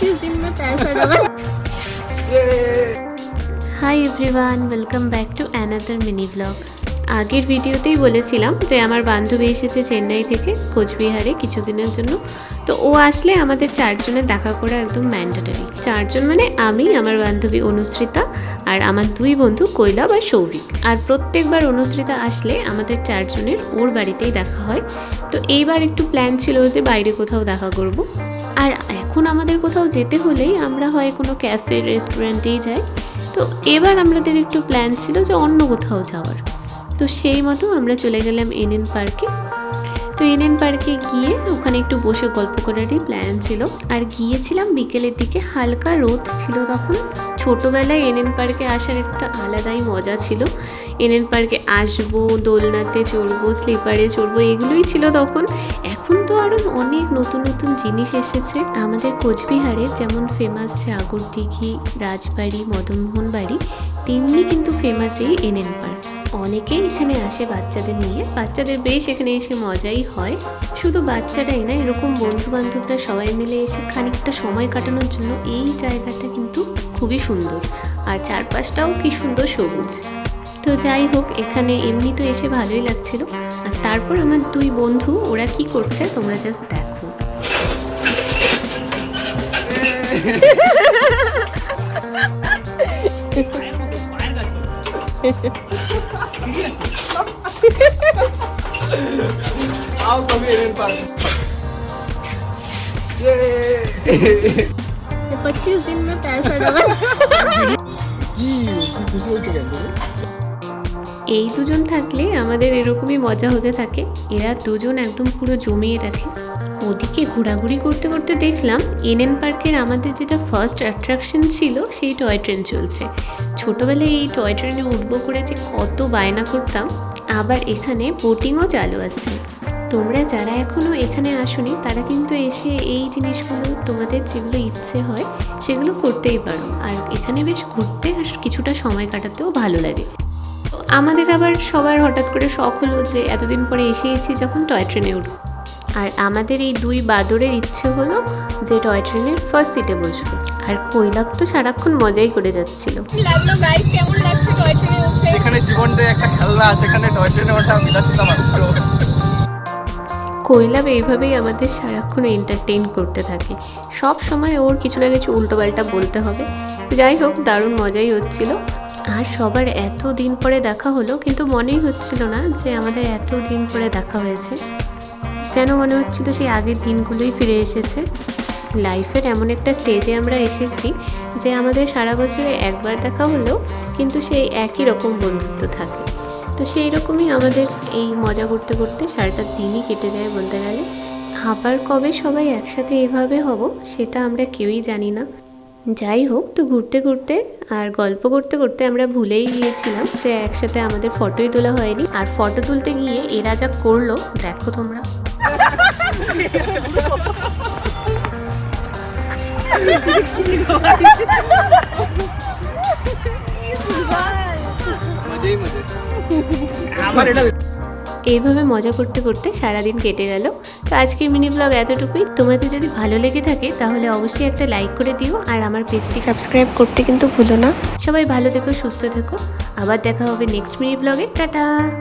पच्चीस दिन में पैसा double hi everyone welcome back to another mini blog আগের ভিডিওতেই বলেছিলাম যে আমার বান্ধবী এসেছে চেন্নাই থেকে কোচবিহারে কিছুদিনের জন্য তো ও আসলে আমাদের চারজনের দেখা করা একদম ম্যান্ডেটরি চারজন মানে আমি আমার বান্ধবী অনুসৃতা আর আমার দুই বন্ধু কৈলাব আর সৌভিক আর প্রত্যেকবার অনুসৃতা আসলে আমাদের চারজনের ওর বাড়িতেই দেখা হয় তো এইবার একটু প্ল্যান ছিল যে বাইরে কোথাও দেখা করব আর এখন আমাদের কোথাও যেতে হলেই আমরা হয় কোনো ক্যাফে, রেস্টুরেন্টেই যাই। তো এবার আমাদের একটু প্ল্যান ছিল যে অন্য কোথাও যাওয়ার। তো সেই মতো আমরা চলে গেলাম এনএন পার্কে তো এনএন পার্কে গিয়ে ওখানে একটু বসে গল্প করারই প্ল্যান ছিল। আর গিয়েছিলাম বিকেলের দিকে, হালকা রোদ ছিল তখন। ছোটোবেলায় এনএন পার্কে আসার একটা আলাদাই মজা ছিল। এনএন পার্কে আসব, দোলনাতে চড়বো স্লিপারে চড়বো, এগুলোই ছিল তখন। এখন অনেক নতুন নতুন জিনিস এসেছে। আমাদের কোচবিহারে যেমন ফেমাস সাগর দিঘি, রাজবাড়ি মদনমোহন বাড়ি তেমনি কিন্তু ফেমাস এই এনএন পার্ক অনেকেই এখানে আসে বাচ্চাদের নিয়ে। বাচ্চাদের বেশ এখানে এসে মজাই হয়। শুধু বাচ্চারাই না, এরকম বন্ধু বান্ধবরা সবাই মিলে এসে খানিকটা সময় কাটানোর জন্য এই জায়গাটা কিন্তু খুবই সুন্দর। আর চারপাশটাও কি সুন্দর সবুজ। তো যাই হোক এখানে এমনি তো এসে ভালোই লাগছিল আর তারপর আমার দুই বন্ধু ওরা কি করছে তোমরা জাস্ট দেখো आओ कभी एवन पार्क पच्चीस दिन में पैसा डबल কি কি খুশি হচ্ছে কেন তুমি? এই দুজন থাকলে আমাদের এরকমই মজা হতে থাকে। এরা দুজন একদম পুরো জমিয়ে রাখে। ওদিকে ঘোরাঘুরি করতে করতে দেখলাম এনএন পার্কের আমাদের যেটা ফার্স্ট অ্যাট্রাকশন ছিল, সেই টয় ট্রেন চলছে। ছোটোবেলায় এই টয় ট্রেনে উঠবো করে যে কত বায়না করতাম, আবার এখানে বোটিংও চালু আছে। তোমরা যারা এখনও এখানে আসোনি, তারা কিন্তু এসে এই জিনিসগুলো তোমাদের যেগুলো ইচ্ছে হয়, সেগুলো করতেই পারো। আর এখানে বেশ ঘুরতে কিছুটা সময় কাটাতেও ভালো লাগে। আমাদের আবার সবার হঠাৎ করে শখ হলো যে এতদিন পরে এসেইছি যখন টয় ট্রেনে উঠব। আর আমাদের এই দুই বাদরের ইচ্ছে হলো যে টয় ট্রেনের ফার্স্ট সিটে বসবে। আর কৈলাপ তো সারাক্ষণ মজাই করে যাচ্ছিল। লাগল গাইস কেমন লাগছে টয় ট্রেনে উঠে যেখানে জীবনটা একটা খেলনা সেখানে টয় ট্রেনে ওঠা বিলাসিতা মাত্র। কৈলাব এইভাবেই আমাদের সারাক্ষণ এন্টারটেইন করতে থাকে। সব সময় ওর কিছু না কিছু উল্টোপাল্টা বলতে হবে। যাই হোক দারুণ মজাই হচ্ছিল। আর সবার এত দিন পরে দেখা হলো, কিন্তু মনেই হচ্ছিল না যে আমাদের এত দিন পরে দেখা হয়েছে। যেন মনে হচ্ছিল সেই আগের দিনগুলোই ফিরে এসেছে। লাইফের এমন একটা স্টেজে আমরা এসেছি যে আমাদের সারা বছরে একবার দেখা হলেও কিন্তু সেই একই রকম বন্ধুত্ব থাকে। তো সেই রকমই আমাদের এই মজা করতে করতে সারাটা দিনই কেটে যায় বলতে গেলে। আবার কবে সবাই একসাথে এভাবে হব, সেটা আমরা কেউই জানি না। যাই হোক, তো ঘুরতে ঘুরতে আর গল্প করতে করতে আমরা ভুলেই গিয়েছিলাম যে একসাথে আমাদের ফটোই তোলা হয়নি। আর ফটো তুলতে গিয়ে এরা যা করল, দেখো তোমরা। আবার এটা এইভাবে মজা করতে করতে সারাদিন কেটে গেল। তো আজকের মিনি ব্লগ এতটুকুই। তোমাদের যদি ভালো লেগে থাকে তাহলে অবশ্যই একটা লাইক করে দিও আর আমার পেজটি সাবস্ক্রাইব করতে কিন্তু ভুলো না। সবাই ভালো থেকো সুস্থ থেকো। আবার দেখা হবে নেক্সট মিনি ব্লগে। টাটা!